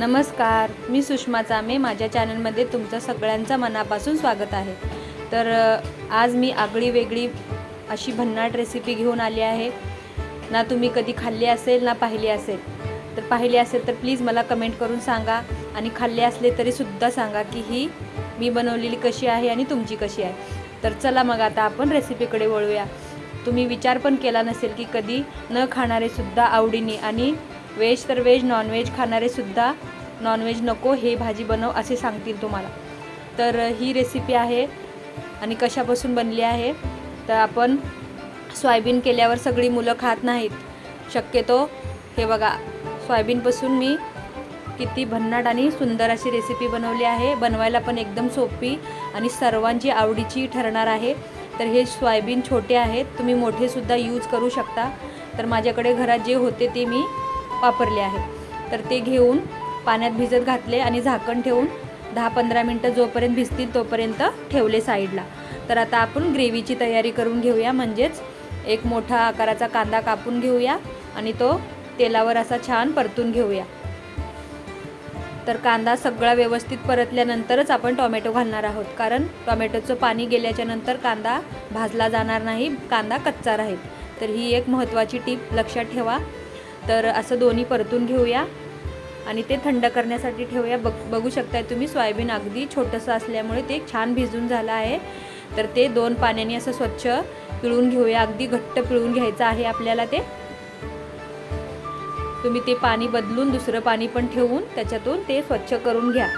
नमस्कार मी सुषमा चामे. माझ्या चॅनलमध्ये तुमचं सगळ्यांचं मनापासून स्वागत आहे. तर आज मी आगळी वेगळी अशी भन्नाट रेसिपी घेऊन आली आहे. ना तुम्ही कधी खाल्ली असेल ना पाहिली असेल. तर पाहिली असेल तर प्लीज मला कमेंट करून सांगा आणि खाल्ले असले तरीसुद्धा सांगा की ही मी बनवलेली कशी आहे आणि तुमची कशी आहे. तर चला मग आता आपण रेसिपीकडे वळूया. तुम्ही विचार पण केला नसेल की कधी न खाणारेसुद्धा आवडीने आणि व्हेज तर व्हेज नॉनव्हेज खाणारेसुद्धा नॉनव्हेज नको हे भाजी बनव असे सांगतील तुम्हाला. तर ही रेसिपी आहे आणि कशापासून बनली आहे? तर आपण सोयाबीन केल्यावर सगळी मुलं खात नाहीत. शक्यतो हे बघा सोयाबीनपासून मी किती भन्नाट आणि सुंदर अशी रेसिपी बनवली आहे. बनवायला पण एकदम सोपी आणि सर्वांची आवडीची ठरणार आहे. तर हे सोयाबीन छोटे आहेत तुम्ही मोठेसुद्धा यूज करू शकता. तर माझ्याकडे घरात जे होते ते मी वापरले आहेत. तर ते घेऊन पाण्यात भिजत घातले आणि झाकण ठेवून दहा पंधरा मिनटं जोपर्यंत भिजतील तोपर्यंत ठेवले साईडला. तर आता आपण ग्रेव्हीची तयारी करून घेऊया. म्हणजेच एक मोठा आकाराचा कांदा कापून घेऊया आणि तो तेलावर असा छान परतून घेऊया. तर कांदा सगळा व्यवस्थित परतल्यानंतरच आपण टॉमॅटो घालणार आहोत. कारण टॉमॅटोचं पाणी गेल्याच्यानंतर कांदा भाजला जाणार नाही कांदा कच्चा राहील. तर ही एक महत्त्वाची टीप लक्षात ठेवा. तर असं दोन्ही परतून घेऊया. आणि ते थंड करण्यासाठी ठेवूया. बघ बघू शकताय तुम्ही सोयाबीन अगदी छोटंसं असल्यामुळे ते छान भिजून झालं आहे. तर ते दोन पाण्याने असं स्वच्छ पिळून घेऊया. अगदी घट्ट पिळून घ्यायचं आहे आपल्याला ते. तुम्ही ते पाणी बदलून दुसरं पाणी पण ठेवून त्याच्यातून ते स्वच्छ करून घ्या.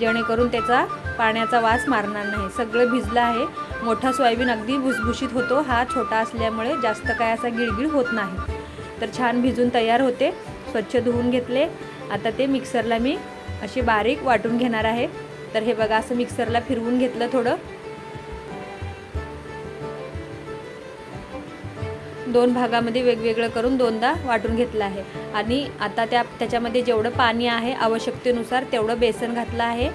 जेणेकरून त्याचा पाण्याचा वास मारणार नाही. सगळं भिजलं आहे. मोठा सोयाबीन अगदी भुसभुशीत होतो. हा छोटा असल्यामुळे जास्त काय असा गिळगिळ होत नाही. तर छान भिजून तयार होते. स्वच्छ धुवून घेतले. आता ते मिक्सरला मी असे बारीक वाटून घेणार आहे. तर हे बघा असं मिक्सरला फिरवून घेतलं थोडं. दोन भागामध्ये वेगवेगळं करून दोनदा वाटून घेतलं आहे. आणि आता त्या त्याच्यामध्ये जेवढं पाणी आहे आवश्यकतेनुसार तेवढं बेसन घातलं आहे.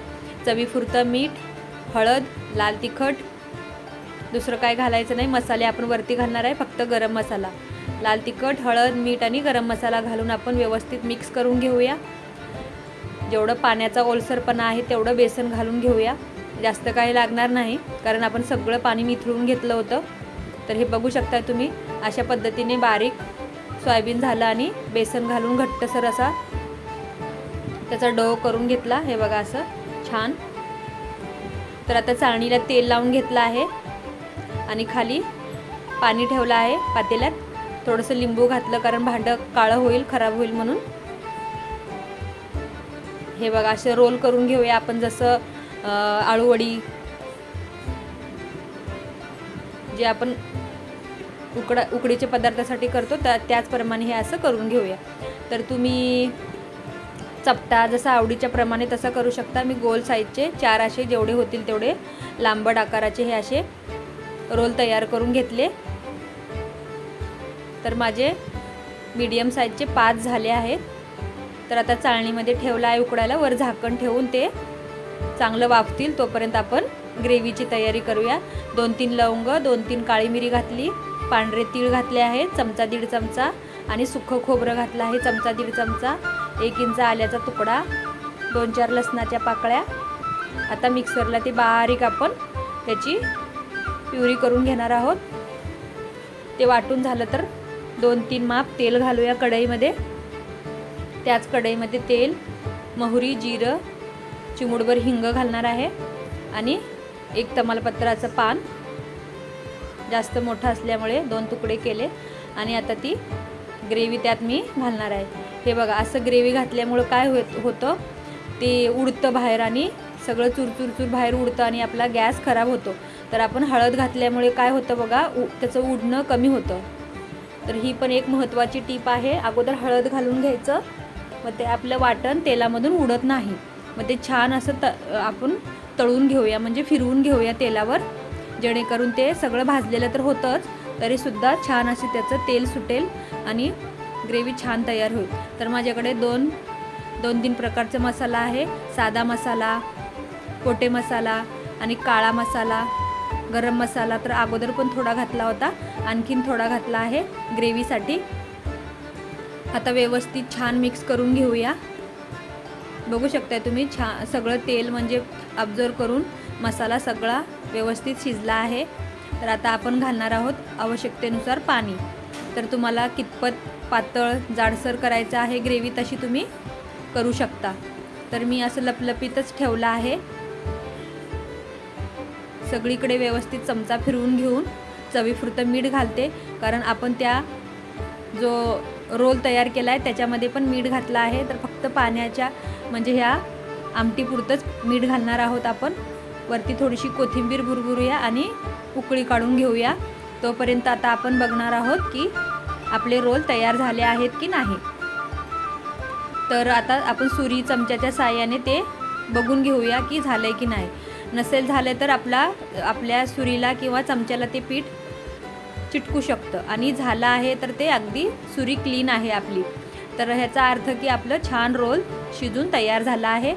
चवीपुरतं मीठ हळद लाल तिखट दुसरं काय घालायचं नाही. मसाले आपण वरती घालणार आहे फक्त गरम मसाला. लाल तिखट हळद मीठ आणि गरम मसाला घालून आपण व्यवस्थित मिक्स करून घेऊया. जेवढं पाण्याचा ओलसरपणा आहे तेवढं बेसन घालून घेऊया. जास्त काही लागणार नाही कारण आपण सगळं पाणी मिथळून घेतलं होतं. तर हे बघू शकता तुम्ही अशा पद्धतीने बारीक सोयाबीन झालं आणि बेसन घालून घट्टसर असा त्याचा डो करून घेतला. हे बघा असं छान. तर आता चाळणीला तेल लावून घेतलं आहे. आणि खाली पाणी ठेवलं आहे पातेल्यात. थोडंसं लिंबू घातलं कारण भांडं काळं होईल खराब होईल म्हणून. हे बघा असे रोल करून घेऊया आपण जसं आळूवडी जे आपण उकडा उकडीचे पदार्थासाठी करतो त्या त्याचप्रमाणे हे असं करून घेऊया. तर तुम्ही चपटा जसं आवडीच्या प्रमाणे तसं करू शकता. मी गोल साईजचे चार असे जेवढे होतील तेवढे लांबट आकाराचे हे असे रोल तयार करून घेतले. तर माझे मीडियम साईजचे पाच झाले आहेत. तर आता चाळणीमध्ये ठेवलं आहे उकडायला. वर झाकण ठेवून ते चांगलं वाफतील. तोपर्यंत आपण ग्रेव्हीची तयारी करूया. दोन तीन लवंग दोन तीन काळी मिरी घातली. पांढरे तीळ घातले आहेत. चमचा दीड चमचा. आणि सुखं खोबरं घातलं आहे. चमचा दीड चमचा. एक इंच आल्याचा तुकडा. दोन चार लसणाच्या पाकळ्या. आता मिक्सरला ते बारीक आपण त्याची प्युरी करून घेणार आहोत. ते वाटून झालं तर दोन तीन माप तेल घालूया कढईमध्ये. त्याच कढईमध्ये तेल मोहरी जिरं चिमुडभर हिंग घालणार आहे आणि एक तमालपत्राचं पान जास्त मोठं असल्यामुळे दोन तुकडे केले आणि आता ती ग्रेव्ही त्यात मी घालणार आहे. हे बघा असं ग्रेव्ही घातल्यामुळं काय होत होतं? ते उडतं बाहेर आणि सगळं चुरचुरचूर बाहेर उडतं आणि आपला गॅस खराब होतो. तर आपण हळद घातल्यामुळे काय होतं बघा उ त्याचं उडणं कमी होतं. तर ही पण एक महत्त्वाची टीप आहे. अगोदर हळद घालून घ्यायचं. मग ते आपलं वाटण तेलामधून उडत नाही. मग ते छान असं त आपण तळून घेऊया म्हणजे फिरवून घेऊया तेलावर. जेणेकरून ते सगळं भाजलेलं तर होतंच तरीसुद्धा छान असे त्याचं तेल सुटेल आणि ग्रेव्ही छान तयार होईल. तर माझ्याकडे दोन दोन तीन प्रकारचा मसाला आहे. साधा मसाला कोटे मसाला आणि काळा मसाला. गरम मसाला तर अगोदर पण थोडा घातला होता. आणखीन थोडा घातला आहे ग्रेव्हीसाठी. आता व्यवस्थित छान मिक्स करून घेऊया. बघू शकताय तुम्ही छा सगळं तेल म्हणजे ऑब्झर्व करून मसाला सगळा व्यवस्थित शिजला आहे. तर आता आपण घालणार आहोत आवश्यकतेनुसार पाणी. तर तुम्हाला कितपत पातळ जाडसर करायचं आहे ग्रेव्ही तशी तुम्ही करू शकता. तर मी असं लपलपीतच ठेवलं आहे. सगळीकडे व्यवस्थित चमचा फिरवून घेऊन चवीपुरतं मीठ घालते. कारण आपण त्या जो रोल तयार केला आहे त्याच्यामध्ये पण मीठ घातलं आहे. तर फक्त पाण्याच्या म्हणजे ह्या आमटीपुरतंच मीठ घालणार आहोत आपण. वरती थोडीशी कोथिंबीर भुरभुरूया आणि उकळी काढून घेऊया. तोपर्यंत आता आपण बघणार आहोत की आपले रोल तयार झाले आहेत की नाही. तर आता आपण सुरी चमच्याच्या साह्याने ते बघून घेऊया की झालं आहे की नाही. नसेल झालं तर आपला आपल्या सुरीला किंवा चमच्याला ते पीठ चिटकू शकतं. आणि झालं आहे तर ते अगदी सुरी क्लीन आहे आपली. तर ह्याचा अर्थ की आपलं छान रोल शिजून तयार झाला आहे.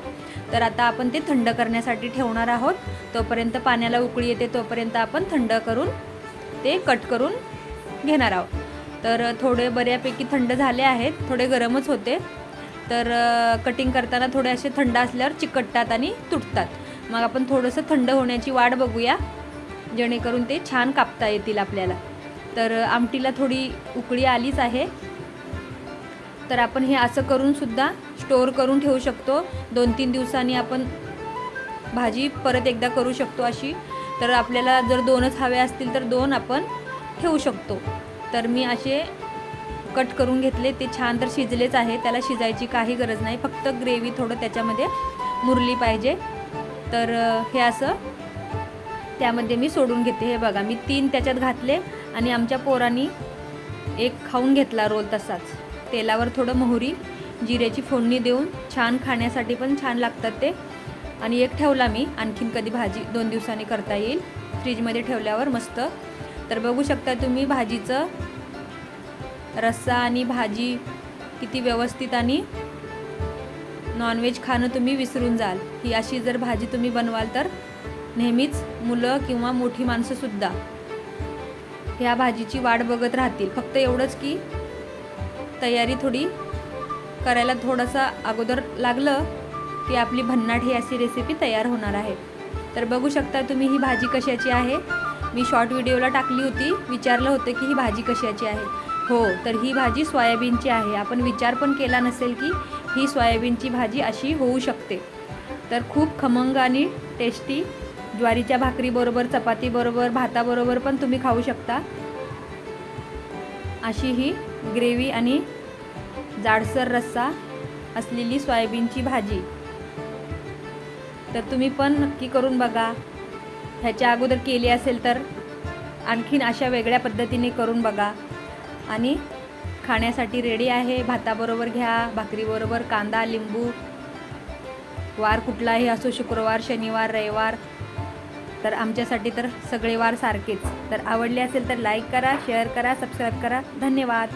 तर आता आपण ते थंड करण्यासाठी ठेवणार आहोत. तोपर्यंत पाण्याला उकळी येते तोपर्यंत आपण थंड करून ते कट करून घेणार आहोत. तर थोडे बऱ्यापैकी थंड झाले आहेत थोडे गरमच होते. तर कटिंग करताना थोडे असे थंड असल्यावर चिकटतात आणि तुटतात. मग आपण थोडंसं थंड होण्याची वाट बघूया जेणेकरून ते छान कापता येतील आपल्याला. तर आमटीला थोडी उकळी आलीच आहे. तर आपण हे असं करूनसुद्धा स्टोअर करून ठेवू शकतो. दोन तीन दिवसांनी आपण भाजी परत एकदा करू शकतो अशी. तर आपल्याला जर दोनच हवे असतील तर दोन आपण ठेवू शकतो. तर मी असे कट करून घेतले ते छान तर शिजलेच आहे त्याला शिजायची काही गरज नाही फक्त ग्रेव्ही थोडं त्याच्यामध्ये मुरली पाहिजे. तर हे असं त्यामध्ये मी सोडून घेते. हे बघा मी तीन त्याच्यात घातले आणि आमच्या पोरांनी एक खाऊन घेतला रोल तसाच. तेलावर थोडं मोहरी जिऱ्याची फोडणी देऊन छान खाण्यासाठी पण छान लागतात ते. आणि एक ठेवला मी आणखीन कधी भाजी दोन दिवसांनी करता येईल. फ्रीजमध्ये ठेवल्यावर मस्त. तर बघू शकता तुम्ही भाजीचं रस्सा आणि भाजी किती व्यवस्थित आणि नॉनव्हेज खाणं तुम्ही विसरून जाल. ही अशी जर भाजी तुम्ही बनवाल तर नेहमीच मुलं किंवा मोठी माणसंसुद्धा ह्या भाजीची वाट बघत राहतील. फक्त एवढंच की तयारी थोडी करायला थोडंसं अगोदर लागलं की आपली भन्नाट ही अशी रेसिपी तयार होणार आहे. तर बघू शकता तुम्ही ही भाजी कशाची आहे. मी शॉर्ट व्हिडिओला टाकली होती. विचारलं होतं की ही भाजी कशाची आहे. हो तर ही भाजी सोयाबीनची आहे. आपण विचार पण केला नसेल की ही सोयाबीनची भाजी अशी होऊ शकते. तर खूप खमंग आणि टेस्टी ज्वारीच्या भाकरीबरोबर चपातीबरोबर भाताबरोबर पण तुम्ही खाऊ शकता. अशी ही ग्रेव्ही आणि जाडसर रस्सा असलेली सोयाबीनची भाजी. तर तुम्ही पण नक्की करून बघा. ह्याच्या अगोदर केली असेल तर आणखीन अशा वेगळ्या पद्धतीने करून बघा. आणि खाण्यासाठी रेडी आहे. भाताबरोबर घ्या भाकरीबरोबर कांदा लिंबू. वार कुठलाही असो शुक्रवार शनिवार रविवार. तर आमच्यासाठी तर सगळे वार सारखेच. तर आवडले असेल तर लाईक करा शेअर करा सबस्क्राईब करा. धन्यवाद.